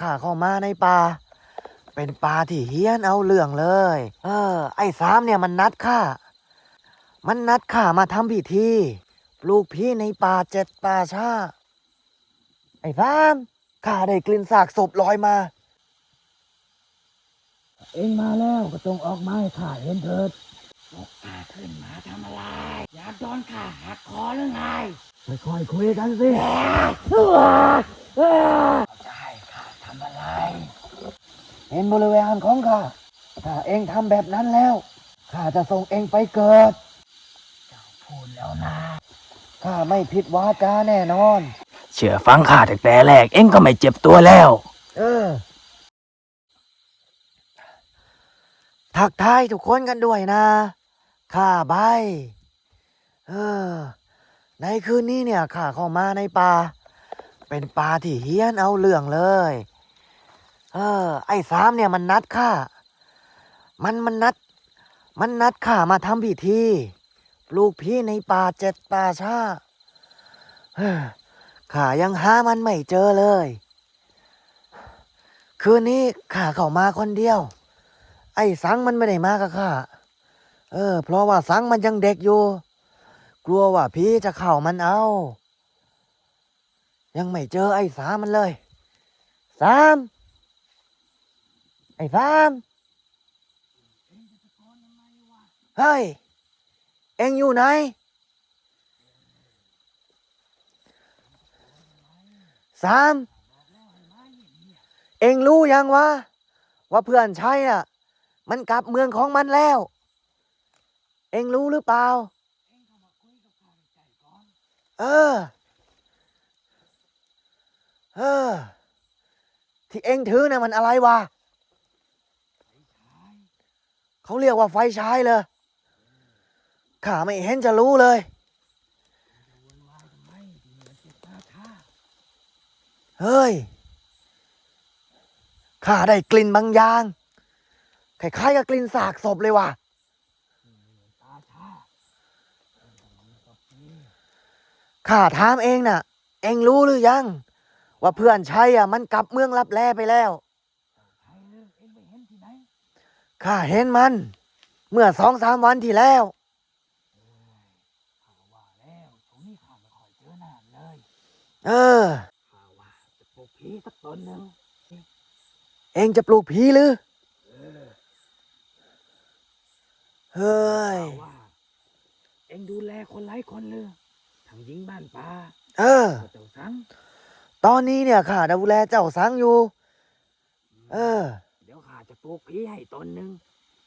ข้าเข้ามาในป่า เป็นป่าที่เฮี้ยนเอาเรื่องเลย เออ ไอ้สามเนี่ยมันนัดข้า มันนัดข้ามาทำพิธีปลูกพี่ในป่าเจ็ดป่าชาไอ้สามข้าได้กลิ่นซากศพลอยมา เองมาแล้วก็ต้องออกมาให้ข้าเห็นเถิดยกข้าขึ้นมาทำอะไร อยากโดนข้าหักคอหรือไง ค่อยๆคุยกันสิจะให้ข้าทำอะไร เห็นบริเวณของข้า ถ้าเองทำแบบนั้นแล้ว ข้าจะส่งเองไปเกิด เจ้าพูดแล้วนะ ข้าไม่ผิดวาจาแน่นอน เชื่อฟังข้าแต่แต่แรกเองก็ไม่เจ็บตัวแล้ว เออ ทักทายทุกคนกันด้วยนะ ข้าใบ เออ ในคืนนี้เนี่ยข้าเข้ามาในป่า เป็นป่าที่เฮี้ยนเอาเรื่องเลย เออ ไอ้สามเนี่ยมันนัดข้ามันมันนัด มันนัดข้ามาทำพิธีปลูกพี่ในป่าเจ็ดป่าชาข้ายังหามันไม่เจอเลย คืนนี้ข้าเข้ามาคนเดียว ไอ้สังมันไม่ได้มากับข้าเออ เพราะว่าสังมันยังเด็กอยู่ กลัวว่าพี่จะเข้ามันเอา ยังไม่เจอไอ้สามมันเลย สาม ไอ้สามเฮ้ย เอ็งอยู่ไหน สาม เอ็งรู้ยังวะ ว่าเพื่อนใช่อะ มันกลับเมืองของมันแล้ว เอ็งรู้หรือเปล่า เออ เออ ที่เอ็งถือน่ะมันอะไรวะ เขาเรียกว่าไฟฉายเลยข้าไม่เห็นจะรู้เลย เฮ้ย ข้าได้กลิ่นบางอย่าง คล้ายๆกับกลิ่นสากศพเลยว่ะ ข้าถามเองน่ะ เองรู้หรือยัง ว่าเพื่อนชัยอะมันกลับเมืองรับแลไปแล้ว ข้าเห็นมัน เมื่อสองสามวันที่แล้วเออปลูกผีสักตนหนึ่งเองจะปลูกผีหรือเฮ้ยว่า เองดูแลคนไร้คนเลยทางยิงบ้านป่าเออเจ้าสัง ตอนนี้เนี่ยข้าดูแลเจ้าสังอยู่ เออ เดี๋ยวข้าจะปลูกผีให้ตนหนึ่ง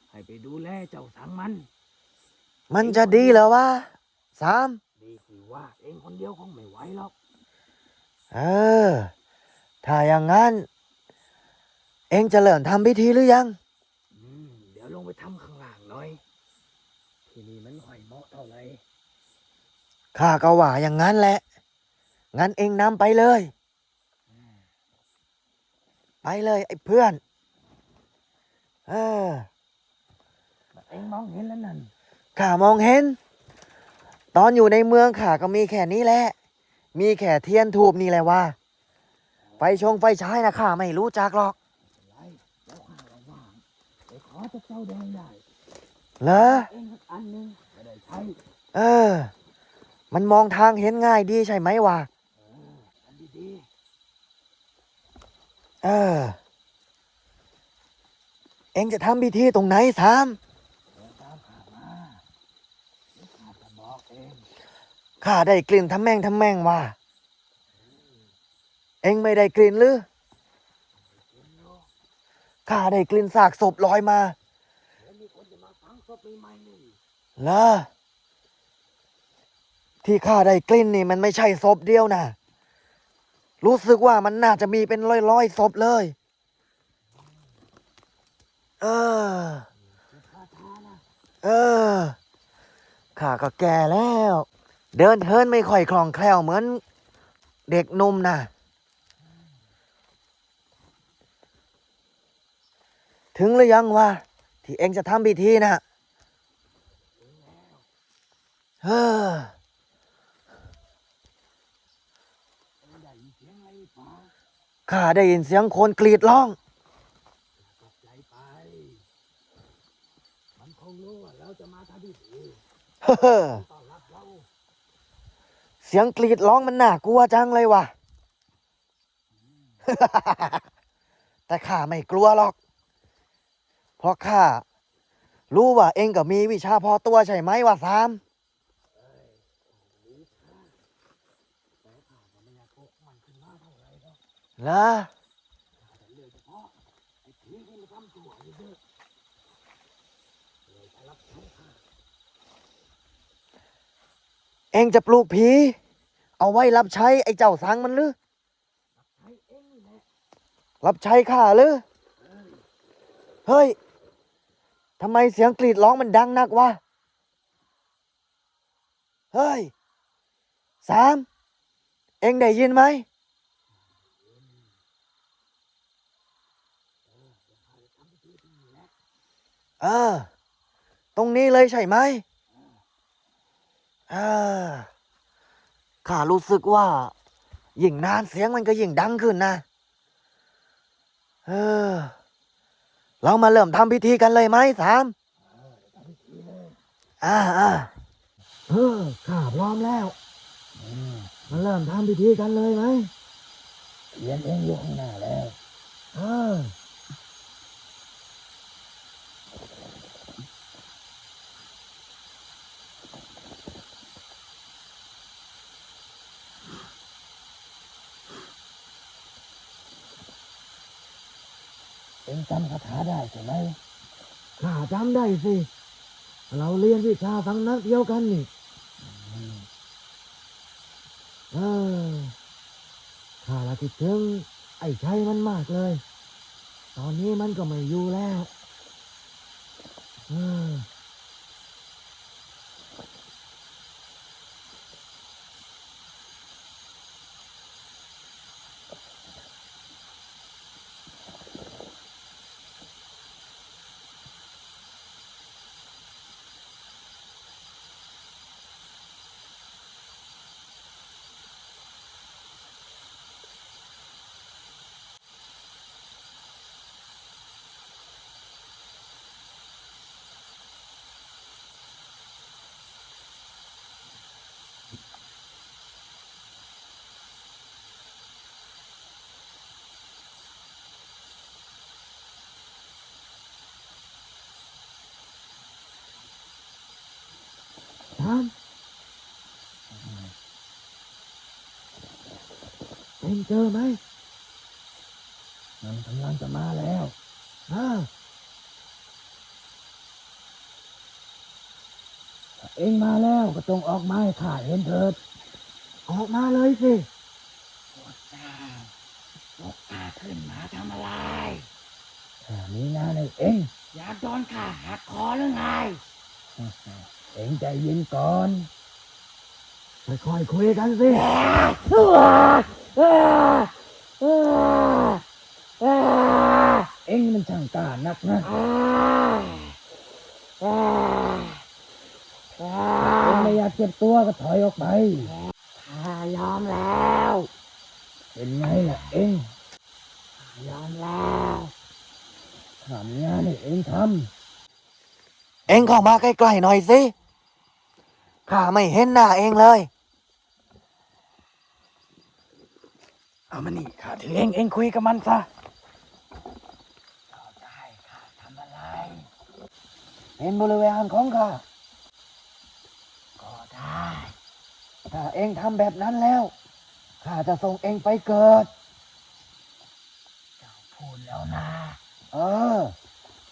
ให้ไปดูแลเจ้าสังมัน มันจะดีเหรอวะสามดีสิว่า เองคนเดียวคงไม่ไหวหรอก เออ ถ้าอย่างนั้น เองจะเริ่มทำพิธีหรือยัง อืม เดี๋ยวลงไปทำข้างล่างหน่อย ที่นี่มันค่อยเหมาะเท่าไหร่ข้าก็ว่าอย่างนั้นแหละ งั้นเองนำไปเลย ไปเลยไอ้เพื่อน เออเองมองเห็นแล้วนั่นข้ามองเห็น ตอนอยู่ในเมืองข้าก็มีแค่นี้แหละ มีแค่เทียนทูบนี่แหละว่า ไฟชงไฟฉายนะข้าไม่รู้จักหรอกไรแล้วข้าระว่างไปขอจากเจ้าแดงได้เหรอเองสักอันหนึ่งจะได้ใช้เออ มันมองทางเห็นง่ายดีใช่ไหมวะเอออันดีเออเองจะทำพิธีตรงไหนสามข้าได้กลิ่นทำแม่งทำแม่งว่ะเองไม่ได้กลิ่นหรือข้าได้กลิ่นซากศพลอยมาเดี๋ยวมีคนจะมาเหรอที่ข้าได้กลิ่นนี่มันไม่ใช่ศพเดียวนะรู้สึกว่ามันน่าจะมีเป็นร้อยๆศพเลย เออ เออข้าก็แก่แล้ว เดินเทินไม่ค่อยคล่องแคล่วเหมือน เด็กนุ่มนะถึงหรือยังวะที่เองจะทำพิธีนะเออเองได้ยินเสียงอข้าได้ยินเสียงคนกรีดร้อง ตกใจไป มันคงรู้ว่าเราจะมาทำพิธี เฮ้อต้อนรับเราเสียงกรีดร้องมันน่ากลัวจังเลยว่ะ แต่ข้าไม่กลัวหรอก เพราะข้ารู้ว่าเองก็มีวิชาพอตัวใช่ไหมวะสามแต่ข้าก็ไม่อยากพกมันขึ้นมาเท่าไหร่หรอกนะ แต่เรื่องเฉพาะไอ้ผีที่มันทำตัวอยู่เยอะเลยถ้ารับใช้ข้า เองจะปลูกผี เอาไว้รับใช้ไอ้เจ้าสังมันหรือใช้เองนี่แหละรับใช้ข้าหรือ เฮ้ยทำไมเสียงกรีดร้องมันดังนักวะ เฮ้ย สาม เองได้ยินไหม เออ ตรงนี้เลยใช่ไหม ข้ารู้สึกว่า ยิ่งนานเสียงมันก็ยิ่งดังขึ้นนะ เออ เรามาเริ่มทำพิธีกันเลยไหมสามทำพิธีเลยอ่าอ่าเออข้าพร้อมแล้วมาเริ่มทำพิธีกันเลยไหมเขียนเองอยู่ข้างหน้าแล้วเออ องจำคาถาได้ใช่ไหมข้าจำได้สิ เราเรียนวิชาสังนักเดียวกันนี่เออข้าละคิดถึงไอ้ชัยมันมากเลย ตอนนี้มันก็ไม่อยู่แล้วเออ ทำเอ็งเจอไหม มันกำลังจะมาแล้วอ่าถ้าเอ็งมาแล้วก็ต้องออกมาให้ข้าเห็นเถิด ออกมาเลยสิพวกเจ้าพวกข้าขึ้นมาทำอะไรข้ามีงานให้เอ็งอยากโดนข้าหักคอหรือไง เอ็งใจเย็นก่อนค่อยๆคุยกันสิเอ็งมันช่างกล้านักนะเอ็งไม่อยากเจ็บตัวก็ถอยออกไปยอมแล้ว เป็นไงล่ะเอ็งยอมแล้วทำงานให้เอ็งทเอ็งเข้ามาใกล้ๆหน่อยสิ ข้าไม่เห็นหน้าเองเลยำเอามานี่ข้าถือเอ็งเอ็งคุยกับมันซะได้ข้าทำอะไรเป็นบริเวณของข้า ก็ได้ ถ้าเองทำแบบนั้นแล้ว ข้าจะส่งเองไปเกิด เจ้าพูดแล้วนะ เออ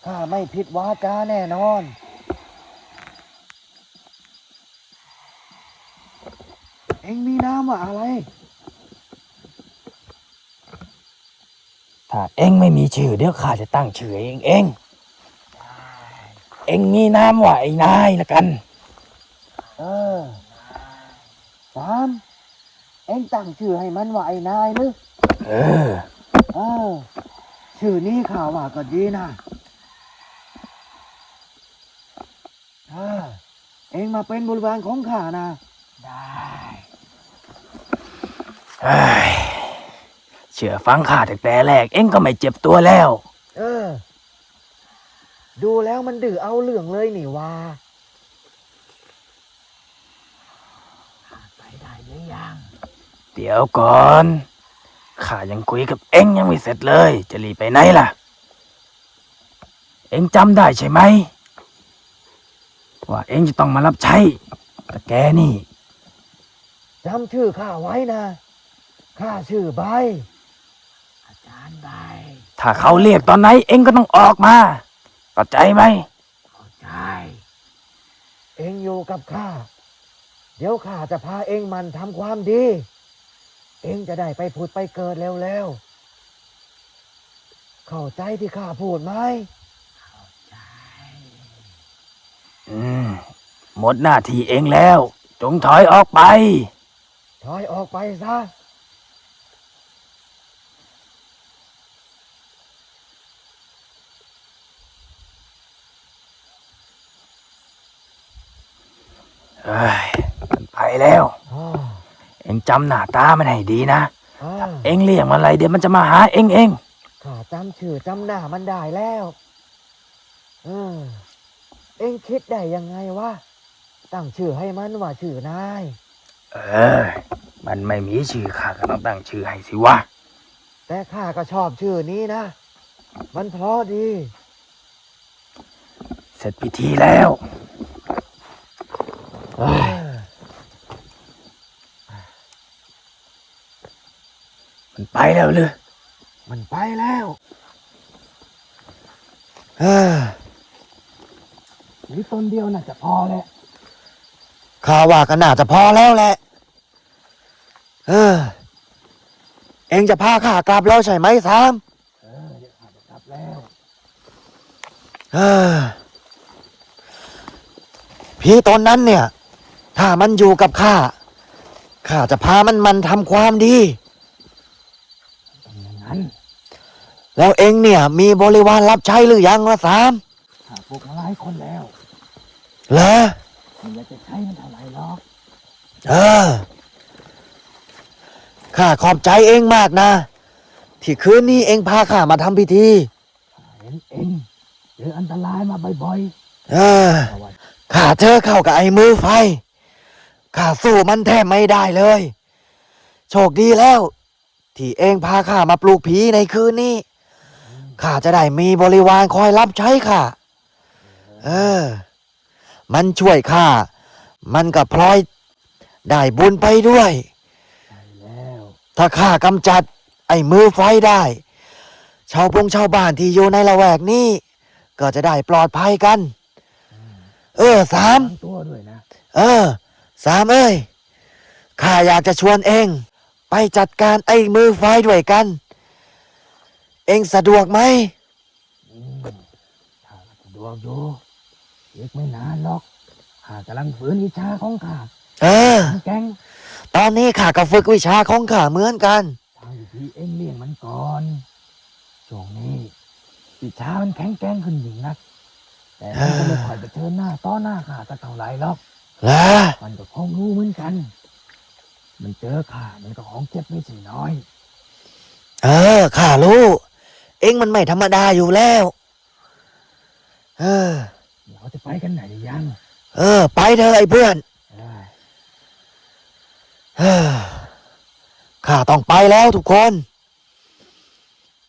ข้าไม่ผิดวาจาแน่นอน เองมีนามว่าอะไร ถ้าเอ็งไม่มีชื่อเดี๋ยวข้าจะตั้งชื่อเองเอง เอ็งมีนามว่าไอ้นายละกัน เออสามเองตั้งชื่อให้มันว่าไอ้นายหรือเออ เออ ชื่อนี้ข่าวว่าก็ดีนะถ้าเองมาเป็นบริวารของข้านะ ได้ เอ้ยเชื่อฟังข้าแต่แต่แรก เองก็ไม่เจ็บตัวแล้ว เออ ดูแล้วมันดื้อเอาเหลืองเลยนี่ว่าไปได้หรือยัง เดี๋ยวก่อนข้ายังคุยกับเอ็งยังไม่เสร็จเลย จะรีบไปไหนล่ะ เอ็งจำได้ใช่ไหมว่าเอ็งจะต้องมารับใช้แต่แกนี่จำชื่อข้าไว้นะ ข้าชื่อใบ อาจารย์ใบ ถ้าเขาเรียกตอนไหน เอ็งก็ต้องออกมาเข้าใจไหมเข้าใจ เองอยู่กับข้า เดี๋ยวข้าจะพาเองมันทำความดี เองจะได้ไปผุดไปเกิดเร็วๆ เข้าใจที่ข้าพูดไหม เข้าใจ อืม หมดหน้าที่เอ็งแล้ว จงถอยออกไป ถอยออกไปซะ เอ้ยมันไปแล้วอ้อเอ็งจำหน้าตามันให้ดีนะอ้อเอ็งเรียกมันอะไรเดี๋ยวมันจะมาหาเอ็งเองข้าจำชื่อจำหน้ามันได้แล้วเออเองคิดได้ยังไงวะตั้งชื่อให้มันว่าชื่อนาย เออ มันไม่มีชื่อข้าก็ต้องตั้งชื่อให้สิวะ แต่ข้าก็ชอบชื่อนี้นะ มันเพราะดี เสร็จพิธีแล้วเออ มันไปแล้วเลยมันไปแล้วเออนี่ต้นเดียวน่าจะพอแล้วข้าว่าก็น่าจะพอแล้วแหละ เออ เองจะพาข้ากลับแล้วใช่ไหมสามเออเดี๋ยวข้าจะกลับแล้ว เออผีตนนั้นเนี่ย ถ้ามันอยู่กับข้า ข้าจะพามันมันทำความดีต้องอย่างนั้นแล้วเองเนี่ย มีบริวารรับใช้หรือยังละสามข้าปลูกมาหลายคนแล้วเหรอไม่อยากจะใช้มันเท่าไหร่หรอกเออ ข้าขอบใจเองมากนะ ที่คืนนี้เองพาข้ามาทำพิธีข้าเห็นเองเจออันตรายมาบ่อยเออๆแต่ว่า ข้าเจอเข้ากับไอ้มือไฟ ข้าสู้มันแทบไม่ได้เลย โชคดีแล้ว ที่เองพาข้ามาปลูกผีในคืนนี้ข้าจะได้มีบริวารคอยรับใช้ข้าเออ มันช่วยข้ามันก็พลอยได้บุญไปด้วยใช่แล้วถ้าข้ากำจัด ไอ้มือไฟได้ ชาวปงชาวบ้านที่อยู่ในละแวกนี้ ก็จะได้ปลอดภัยกัน เออสามตั้งตัวด้วยนะ เออ สามเอ้ยข้าอยากจะชวนเอง ไปจัดการไอ้มือไฟด้วยกัน เองสะดวกไหมอืมข้าก็สะดวกอยู่อีกไม่นานหรอกข้ากำลังฝืนวิชาของข้าเออ แก๊งตอนนี้ข้าก็ฝึกวิชาของข้าเหมือนกันทางวิธีเอ็งเลี้ยงมันก่อนช่วงนี้วิชามันแข็งแกร่งขึ้นยิ่งนักแต่มันก็ไม่ค่อยไปเชิญหน้าต้อนหน้าข้าสักเท่าไหร่หรอก เหรอมันก็คงรู้เหมือนกัน มันเจอข้ามันก็ของเจ็บไม่ใช่น้อย เออข้ารู้ เองมันไม่ธรรมดาอยู่แล้ว เออเดี๋ยวจะไปกันไหนยัง เออ ไปเถอะไอ้เพื่อนได้เฮ้อข้าต้องไปแล้วทุกคนไ